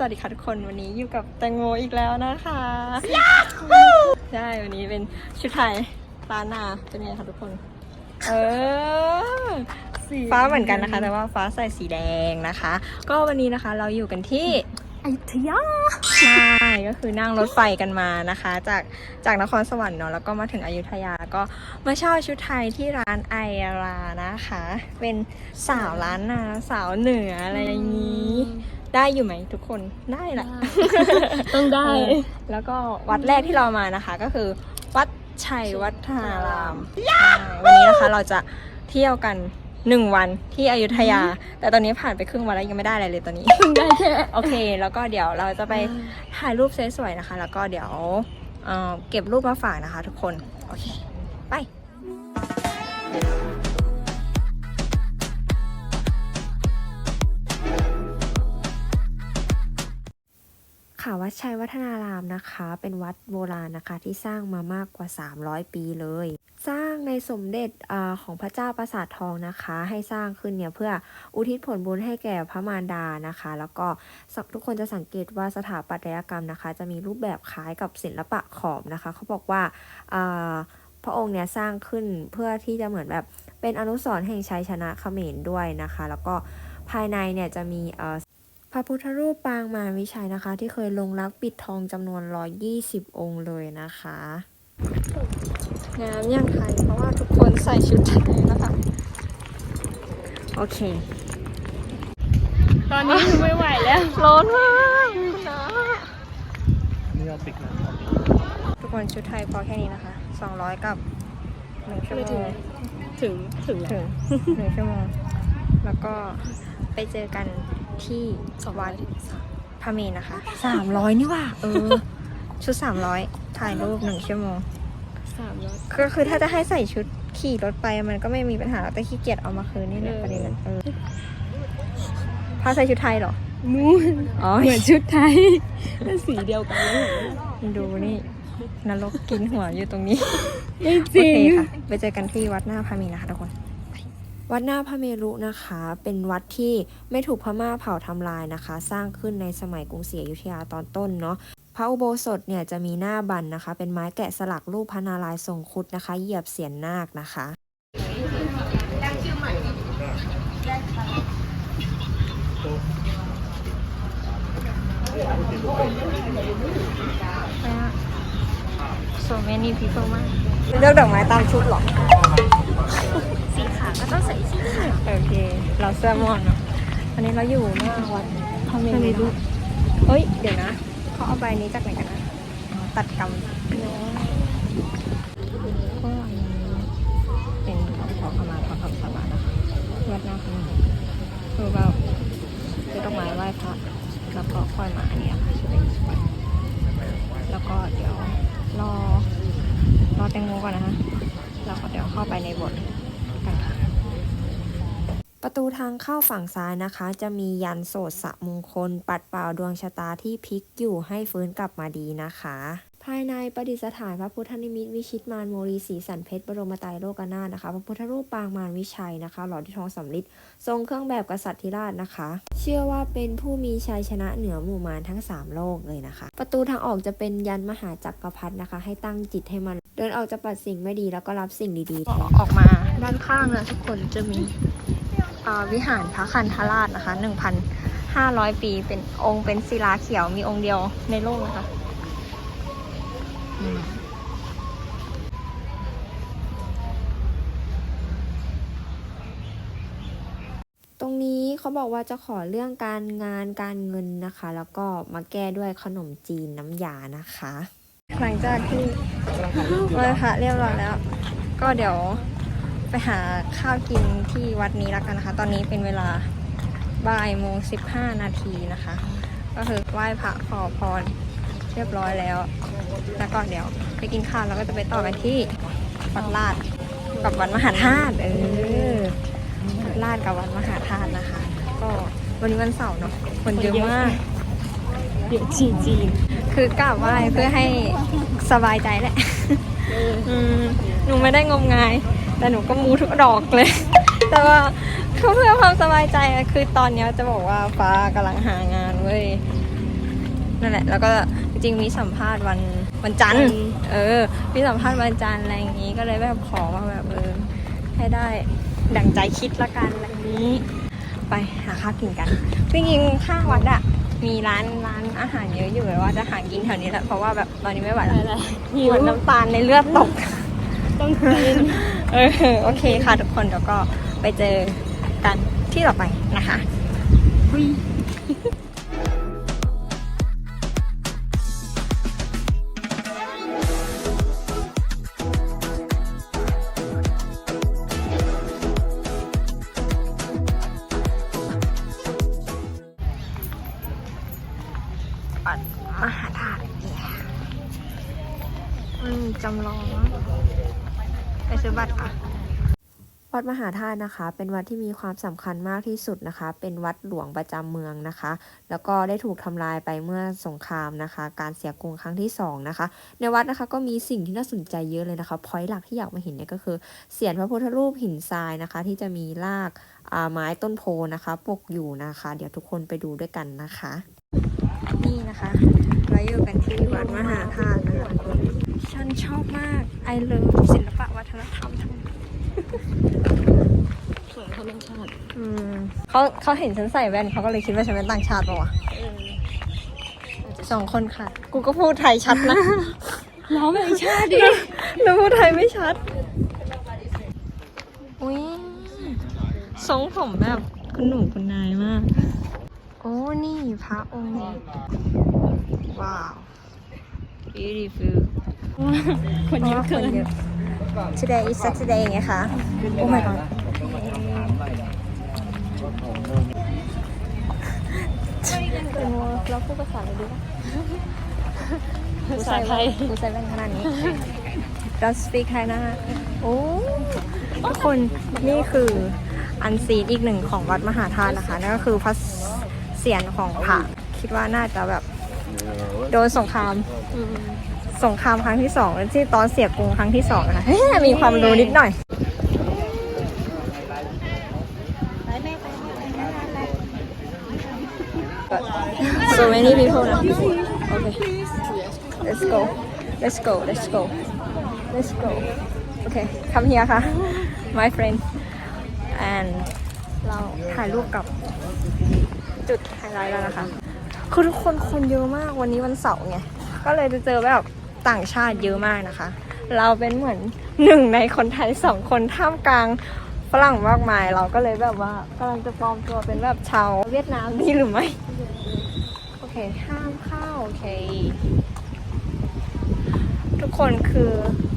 สวัสดีค่ะทุกคนวันนี้อยู่กับแตงโมอีกแล้วนะคะใช่วันนี้เป็นชุดไทยล้านนาเป็นไงคะทุกคน เออฟ้าเหมือนกันนะคะ แต่ว่าฟ้าใส่สีแดงนะคะ ก็วันนี้นะคะเราอยู่กันที่อยุธยาใช่ก็คือนั่งรถไฟกันมานะคะ จากจากนครสวรรค์เนาะแล้วก็มาถึงอยุธยาแล้วก็มาเช่าชุดไทยที่ร้านไอรานะคะ เป็นสาวล้านนาสาวเหนืออะไรอย่างนี้ ได้อยู่ไหมทุกคนได้แหละ ต้องได้เออแล้วก็วัดแรกที่เรามานะคะ ก็คือ วัดชัยวัฒนารามใช่วันนี้นะคะเราจะเที่ยวกันหนึ่งวันที่อยุธยา แต่ตอนนี้ผ่านไปครึ่งวันแล้วยังไม่ได้อะไรเลยตอนนี้เพิ่งได้แค่โอเค แล้วก็เดี๋ยวเราจะไปถ่ายรูปสวยๆนะคะ แล้วก็เดี๋ยวเอ่อเก็บรูปมาฝากนะคะ ทุกคน โอเค ไป ค่ะวัดชัยวัฒนารามนะคะ เป็นวัดโบราณนะคะที่สร้างมามากกว่า 300 ปีเลย สร้างในสมเด็จอของพระเจ้าปราสาททองนะคะ ให้สร้างขึ้นเนี่ยเพื่ออุทิศผลบุญให้แก่พระมารดานะคะ แล้วก็สักทุกคนจะสังเกตว่าสถาปัตยกรรมนะคะ จะมีรูปแบบคล้ายกับศิลปะขอมนะคะ เขาบอกว่าพระองค์เนี่ยสร้างขึ้นเพื่อที่จะเหมือนแบบเป็นอนุสรณ์แห่งชัยชนะเขมรด้วยนะคะ แล้วก็ภายในเนี่ยจะมี พระพุทธรูปปางมารวิชัยนะคะ ที่เคยลงรักปิดทองจำนวน 120 องค์เลยนะคะงามอย่างไทยเพราะว่าทุกคนใส่ชุดไทยนะคะโอเค ตอนนี้คือไม่ไหวแล้วร้อนมากคุณนะนี่เอาปิกนะทุกคนชุดไทยพอแค่นี้นะคะ 200 กับ1ชั่วโมงถึง ถึง ถึงหนึ่งชั่วโมง แล้วก็ไปเจอกัน ที่วัดพระเมรุนะคะ300นี่ว่าเออ ชุด300ถ่ายรูปหนึ่งชั่วโมงสามร้อยก็คือถ้าจะให้ใส่ชุดขี่รถไปมันก็ไม่มีปัญหาหรอกแต่ขี้เกียจเอามาคืนนี่แหละประเด็นเออพาใส่ชุดไทยเหรอนู่นอ๋อเหมือนชุดไทยเป็นสีเดียวกันเลยดูนี่นรกกินหัวอยู่ตรงนี้ไม่โอจริเคงค่ะไปเจอกันที่วัดหน้าพระเมีนะคะทุกคน วัดหน้าพระเมรุนะคะ เป็นวัดที่ไม่ถูกพม่าเผาทำลายนะคะ สร้างขึ้นในสมัยกรุงศรีอยุธยาตอนต้นเนาะพระอุโบสถเนี่ยจะมีหน้าบันนะคะ เป็นไม้แกะสลักรูปพระนารายณ์ทรงครุดนะคะ เหยียบเสียนนาคนะคะ so many people มากเลือกดอกไม้ตามชุดเหรอ สีขาวก็ต้องใส่สีขาวโอเค เราเสื้อม่วงเนาะวันนี้เราอยู่หน้าวัดพระเมทำไมรุดูเฮ้ย เดี๋ยวนะ เขาเอาใบนี้จากไหนกันนะอ๋อตัดกรรมเนาะก็อันนี้เป็นขอขมาขอคำสาบานนะคะวัดหน้าพระเมรุคือแบบซื้อดอกไม้ไหว้พระแล้วก็ค่อยมาอันนี้ค่ะชุดนี้แล้วก็เดี๋ยว รอรอแตงโมก่อนนะคะเราก็เดี๋ยวเข้าไปในบทกันค่ะประตูทางเข้าฝั่งซ้ายนะคะ จะมียันโสดสะมงคล ปัดเป่าดวงชะตาที่พลิกอยู่ให้ฟื้นกลับมาดีนะคะายในประดิษฐานพระพุทธนิมิตวิชิตมารโมรีสีสันเพชรบรมไตรโลกนาถนะคะพระพุทธรูปปางมารวิชัยนะคะหล่อที่ทองสำริดทรงเครื่องแบบกษัตริย์ธิราชนะคะ เชื่อว่าเป็นผู้มีชัยชนะเหนือหมู่มารทั้ง 3 โลกเลยนะคะ ประตูทางออกจะเป็นยันมหาจักรพรรดินะคะ ให้ตั้งจิตให้มัน เดินออกจะปัดสิ่งไม่ดีแล้วก็รับสิ่งดีๆแทนออกมาด้านข้างนะทุกคนจะมีวิหารพระคันธราชนะคะ1,500 ปีเป็นองค์เป็นศิลาเขียวมีองค์เดียวในโลกนะคะ ตรงนี้เขาบอกว่าจะขอเรื่องการงานการเงินนะคะ แล้วก็มาแก้ด้วยขนมจีนน้ำยานะคะ หลังจากที่ไหว้พระเรียบร้อยแล้ว ก็เดี๋ยวไปหาข้าวกินที่วัดนี้แล้วกันนะคะ ตอนนี้เป็นเวลาบ่ายโมงสิบห้านาทีนะคะ ก็คือไหว้พระขอพร เรียบร้อยแล้ว แล้วก็เดี๋ยวไปกินข้าวแล้วก็จะไปต่อกันที่วัดลาดกับวัดมหาธาตุเออวัดลาดกับวัดมหาธาตุนะคะ ก็วันนี้วันเสาร์เนาะคนเยอะมากเดี๋ยวจีจีนคือกราบไหว้เพื่อให้สบายใจแหละอืมหนูไม่ได้งมงาย แต่หนูก็มูทุกดอกเลย แต่ว่าเพื่อความสบายใจอะคือตอนเนี้ยจะบอกว่าฟ้ากำลังหางานเว้ยนั่นแหละ แล้วก็ จริงๆมีสัมภาษณ์วันวันจันทร์ เออ มีสัมภาษณ์วันจันทร์อะไรอย่างนี้ก็เลยแบบขอมาแบบเออให้ได้ดั่งใจคิดละกันอะไรอย่างนี้ ไปหาข้าวกินกันจริงๆข้างวัดอะมีร้านร้านอาหารเยอะอยู่แต่ว่าจะหากินแถวนี้แหละเพราะว่าแบบตอนนี้ไม่ไหวแล้วเหมือนน้ำตาลในเลือดตกต้องกินเออโอเคค่ะทุกคนเดี๋ยวก็ไปเจอกันที่ต่อไปนะคะ วัดมหาธาตุนะคะ เป็นวัดที่มีความสำคัญมากที่สุดนะคะ เป็นวัดหลวงประจำเมืองนะคะ แล้วก็ได้ถูกทำลายไปเมื่อสงครามนะคะ การเสียกรุงครั้งที่สองนะคะ ในวัดนะคะก็มีสิ่งที่น่าสนใจเยอะเลยนะคะพอยต์หลักที่อยากมาเห็นเนี่ยก็คือเสียนพระพุทธรูปหินทรายนะคะ ที่จะมีรากอ่าไม้ต้นโพนะคะปกอยู่นะคะ เดี๋ยวทุกคนไปดูด้วยกันนะคะ นี่นะคะเราอยู่กันที่วัดมหาธาตุนะคะฉันชอบมากไอเลิฟศิลปะวัฒนธรรมทั้ง สวยเขาเป็นชาติอืมเขาเขาเห็นฉันใส่แว่นเขาก็เลยคิดว่าฉันเป็นต่างชาติปะวะสองคนค่ะ กูก็พูดไทยชัดนะเราเป็นชาติดิแล้วพูดไทยไม่ชัด อุ้ยทรงผมแบบคุณหนุ่มคุณนายมาก โอ้นี่พระองค์นี้ว้าว beautiful คนเยอะเกินพราว่าคยอะ today is Saturday ไงคะ โอ้ my god เราพูดภาษาอะไรดีวะภาษาไทยกูใส่แว่นขนาดนี้ Don't speak Thai นะโอ้ทุกคนนี่คืออันซีนอีกหนึ่งของวัดมหาธาตุนะคะ นั่นก็คือพระเศียรของพระคิดว่าน่าจะแบบโดนสงครามสงครามครั้งที่สองที่ตอนเสียกรุงครั้งที่สองนะคะมีความรู้นิดหน่อย so many people now okay let's go let's go let's go let's go okay come here ค่ะ my friend and เราถ่ายรูปกับจุดไฮไลท์แล้วนะคะ คือทุกคนคนเยอะมากวันนี้วันเสาร์ไง ก็เลยจะเจอแบบต่างชาติเยอะมากนะคะ เราเป็นเหมือนหนึ่งในคนไทยสองคนท่ามกลาง ฝรั่งมากมาย เราก็เลยแบบว่ากำลังจะปลอมตัวเป็นแบบชาวเวียดนามนี่หรือไม่ โอเค ห้ามเข้าโอเค ทุกคนคือ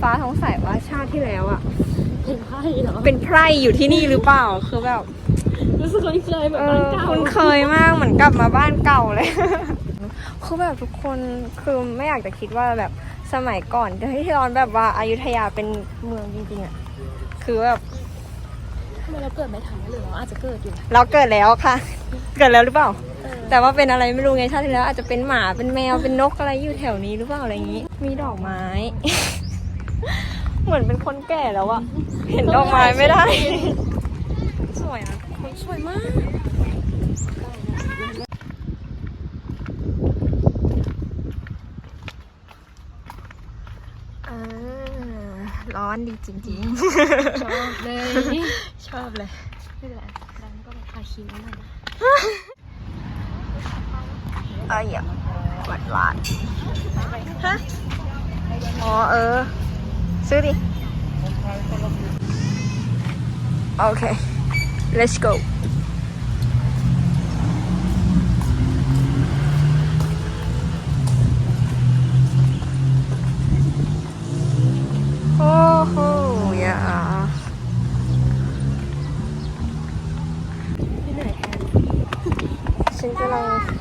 ฟ้าสงสัยว่าชาติที่แล้วอะเป็นไพ่เหรอเป็นไพร่อยู่ที่นี่หรือเปล่า คือแบบ รู้สึกเคยแบบเอบ้านอเก่าคุณเคยมากเหมือนกลับมาบ้านเก่าเลย คือแบบทุกคนคือไม่อยากจะคิดว่าแบบสมัยก่อนที่ตอนแบบว่าอายุทยาเป็นเมืองจริงๆอะคือแบบ ทำไมเราเกิดไม่ทันหรือเราอาจจะเกิดอยู่ เราเกิดแล้วค่ะ เกิดแล้วหรือเปล่า แต่ว่าเป็นอะไรไม่รู้ไงชาติที่แล้วอาจจะเป็นหมาเป็นแมวเป็นนกอะไรอยู่แถวนี้หรือเปล่าอะไรอย่างนี้ มีดอกไม้ เหมือนเป็นคนแก่แล้วอะเห็นดอกไม้ไม่ได้ สวยนะคนสวยมาก อ่าร้ อนดีจริงชอบเลยๆชอบเลยนี่แหละดังก็แบบทาครีมนิดหน่อยนะเอ้ยอะวัดลาดฮะอ๋อเออ ซื้อดิ โอเค let's go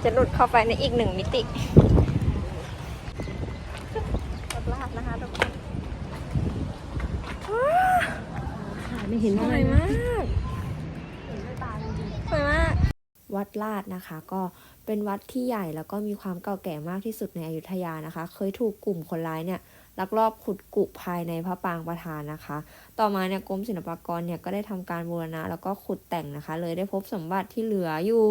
จะหลุดเข้าไปในอีกหนึ่งมิติวัดลาดนะคะทุกคนถ่ายไม่เห็นสอะไรวยนะมากสวยมาก วัดลาดนะคะก็เป็นวัดที่ใหญ่แล้วก็มีความเก่าแก่มากที่สุดในอยุธยานะคะ เคยถูกกลุ่มคนร้ายเนี่ย ลักลอบขุดกุภายในพระปรางประธานนะคะ ต่อมาเนี่ยกรมศิลปากรเนี่ยก็ได้ทำการบูรณะแล้วก็ขุดแต่งนะคะ เลยได้พบสมบัติที่เหลืออยู่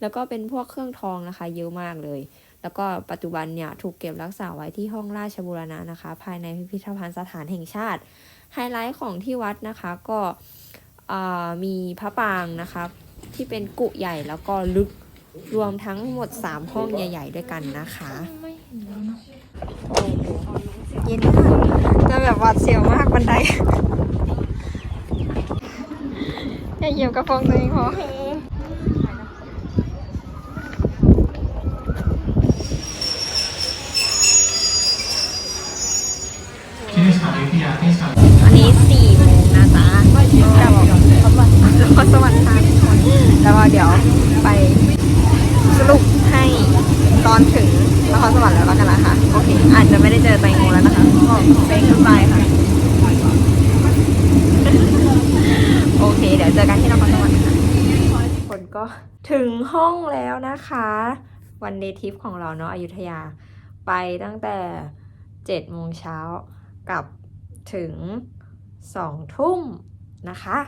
แล้วก็เป็นพวกเครื่องทองนะคะ เยอะมากเลย แล้วก็ปัจจุบันเนี่ยถูกเก็บรักษาไว้ที่ห้องราชบูรณะนะคะ ภายในพิพิธภัณฑ์สถานแห่งชาติ ไฮไลท์ของที่วัดนะคะก็มีพระปรางนะคะที่เป็นกุใหญ่แล้วก็ลึกรวมทั้งหมด 3 ห้องใหญ่ ๆ ด้วยกันนะคะโอ้โห เย็นมากจะแบบหวาดเสียวมากบันไดอย่าเหยียบกระโปรงตัวเองพอที่นี่สถานวิทยาที่สถานอันนี้สี่โมงนะจ๊ะจะบอกสวัสดีสวัสดีค่ะทุกคนแล้วก็เดี๋ยวไปสรุปให้ตอนถึง นครสวรรค์แล้วแล้วกันนะคะโอเคอาจจะไม่ได้เจอแตงโมแล้วนะคะก็เซ็งขึ้นไปค่ะ โอเค เดี๋ยวเจอกันที่นครสวรรค์ค่ะทุกคนก็ถึงห้องแล้วนะคะ วันเดทิปของเราเนาะอยุธยา ไปตั้งแต่เจ็ดโมงเช้ากลับถึงสองทุ่มนะคะ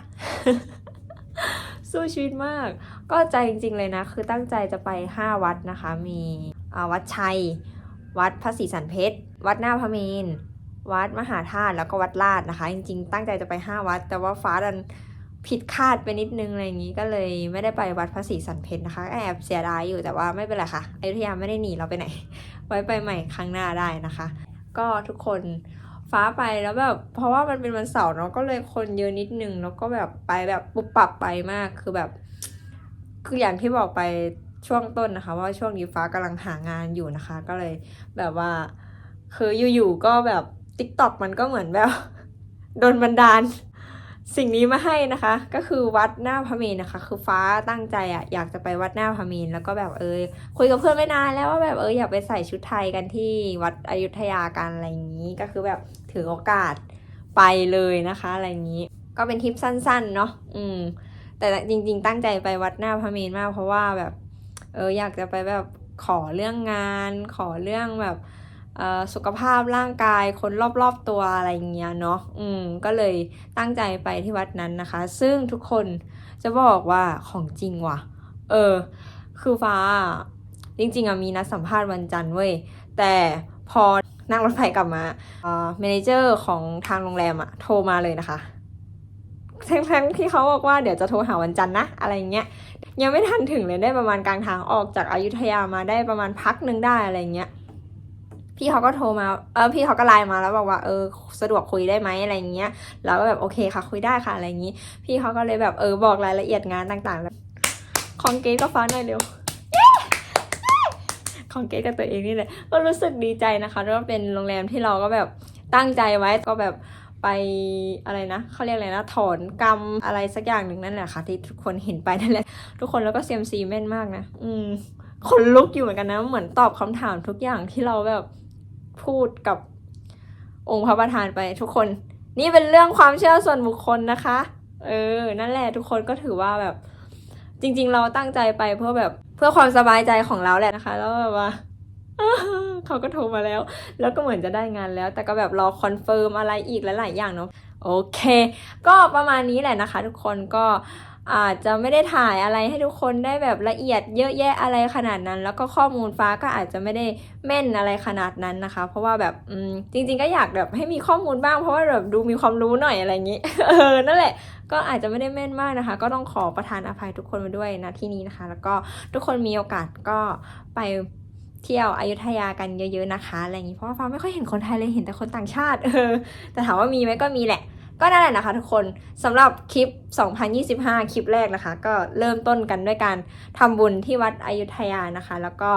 สู้ชีวิตมาก ก็ใจจริงๆเลยนะ คือตั้งใจจะไป 5 วัดนะคะ มี วัดชัย วัดพระศรีสันเพชร วัดหน้าพระเมน วัดมหาธาตุแล้วก็วัดลาดนะคะ จริงๆ ตั้งใจจะไป 5 วัด แต่ว่าฟ้าดันผิดคาดไปนิดนึงอะไรอย่างนี้ก็เลยไม่ได้ไปวัดพระศรีสันเพชรนะคะ แอบเสียดายอยู่แต่ว่าไม่เป็นไรค่ะอยุธยาไม่ได้หนีเราไปไหน ไว้ไปใหม่ครั้งหน้าได้นะคะ ก็ทุกคนฟ้าไปแล้วแบบเพราะว่ามันเป็นวันเสาร์เนาะก็เลยคนเยอะนิดนึงแล้วก็แบบไปแบบปุบปับไปมากคือแบบ คืออย่างที่บอกไป ช่วงต้นนะคะ ว่าช่วงนี้ฟ้ากำลังหางานอยู่นะคะ ก็เลยแบบว่า คืออยู่ๆก็แบบติ๊กต็อกมันก็เหมือนแบบโดนบันดาลสิ่งนี้มาให้นะคะ ก็คือวัดหน้าพระเมรนะคะ คือฟ้าตั้งใจอะอยากจะไปวัดหน้าพระเมรแล้วก็แบบเออคุยกับเพื่อนไม่นานแล้วว่าแบบเอออยากไปใส่ชุดไทยกันที่วัดอยุธยากันอะไรอย่างนี้ ก็คือแบบถือโอกาสไปเลยนะคะ อะไรอย่างนี้ ก็เป็นทริปสั้นๆเนาะอืมแต่จริง ๆ ตั้งใจไปวัดหน้าพระเมรมากเพราะว่าแบบ เอออยากจะไปแบบขอเรื่องงาน ขอเรื่องแบบสุขภาพร่างกายคนรอบๆตัวอะไรอย่างเงี้ยเนาะ อืม ก็เลยตั้งใจไปที่วัดนั้นนะคะ ซึ่งทุกคนจะบอกว่าของจริงว่ะ เออ คือฟ้า จริงๆอะมีนัดสัมภาษณ์วันจันทร์เว้ย แต่พอนั่งรถไฟกลับมาเออเมเนเจอร์ของทางโรงแรมอะโทรมาเลยนะคะ ทั้งๆที่เขาบอกว่าเดี๋ยวจะโทรหาวันจันทร์นะ อะไรเงี้ยยังไม่ทันถึงเลยได้ประมาณกลางทางออกจากอายุทยามาได้ประมาณพักหนึ่งได้อะไรเงี้ยพี่เขาก็โทรมา เออพี่เขาก็ไลน์มาแล้วบอกว่าเออสะดวกคุยได้ไหมอะไรเงี้ยเราก็แบบโอเคค่ะคุยได้ค่ะอะไรอย่างงี้ พี่เขาก็เลยแบบเออบอกรายละเอียดงานต่างๆแล้วของเกตก็ฟ้าหน่อยเร็วของเกตกับตัวเองนี่แหละก็รู้สึกดีใจนะคะแล้วก็เป็นโรงแรมที่เราก็แบบตั้งใจไว้ก็แบบ ไปอะไรนะเขาเรียกอะไรนะ ถอนกรรมอะไรสักอย่างหนึ่งนั่นแหละค่ะ ที่ทุกคนเห็นไปนั่นแหละ ทุกคนแล้วก็เซียมซีแม่นมากนะ อืมคนลุกอยู่เหมือนกันนะ เหมือนตอบคำถามทุกอย่างที่เราแบบพูดกับองค์พระประธานไปทุกคน นี่เป็นเรื่องความเชื่อส่วนบุคคลนะคะ เออ นั่นแหละทุกคนก็ถือว่าแบบ จริง ๆ เราตั้งใจไปเพื่อแบบเพื่อความสบายใจของเราแหละนะคะ แล้วแบบว่า เขาก็โทรมาแล้ว แล้วก็เหมือนจะได้งานแล้ว แต่ก็แบบรอคอนเฟิร์มอะไรอีกหลาย ๆ อย่างเนาะ โอเค ก็ประมาณนี้แหละนะคะ ทุกคนก็อาจจะไม่ได้ถ่ายอะไรให้ทุกคนได้แบบละเอียดเยอะแยะอะไรขนาดนั้น แล้วก็ข้อมูลฟ้าก็อาจจะไม่ได้แม่นอะไรขนาดนั้นนะคะ เพราะว่าแบบอจริง ๆ ก็อยากแบบให้มีข้อมูลบ้างเพราะว่าแบบดูมีความรู้หน่อยอะไรอย่างนี้เออนั่นแหละ ก็อาจจะไม่ได้แม่นมากนะคะ ก็ต้องขอประทานอภัยทุกคนมาด้วยนะที่นี้นะคะ แล้วก็ทุกคนมีโอกาสก็ไป เที่ยวอยุธยากันเยอะๆนะคะอะไรอย่างนี้เพราะว่าฟ้าไม่ค่อยเห็นคนไทยเลยเห็นแต่คนต่างชาติ เออ แต่ถามว่ามีไหมก็มีแหละ ก็นั่นแหละนะคะทุกคนสำหรับคลิป 2025 คลิปแรกนะคะ ก็เริ่มต้นกันด้วยการทำบุญที่วัดอยุธยานะคะ แล้วก็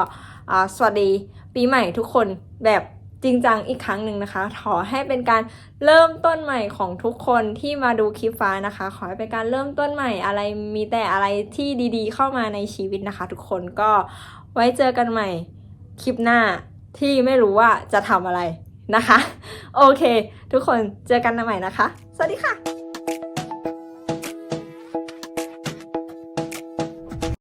สวัสดีปีใหม่ทุกคนแบบจริงจังอีกครั้งหนึ่งนะคะ ขอให้เป็นการเริ่มต้นใหม่ของทุกคนที่มาดูคลิปฟ้านะคะ ขอให้เป็นการเริ่มต้นใหม่อะไรมีแต่อะไรที่ดีๆ เข้ามาในชีวิตนะคะ ทุกคนก็ไว้เจอกันใหม่ คลิปหน้าที่ไม่รู้ว่าจะทำอะไรนะคะ โอเค ทุกคนเจอกันใหม่นะคะ สวัสดีค่ะ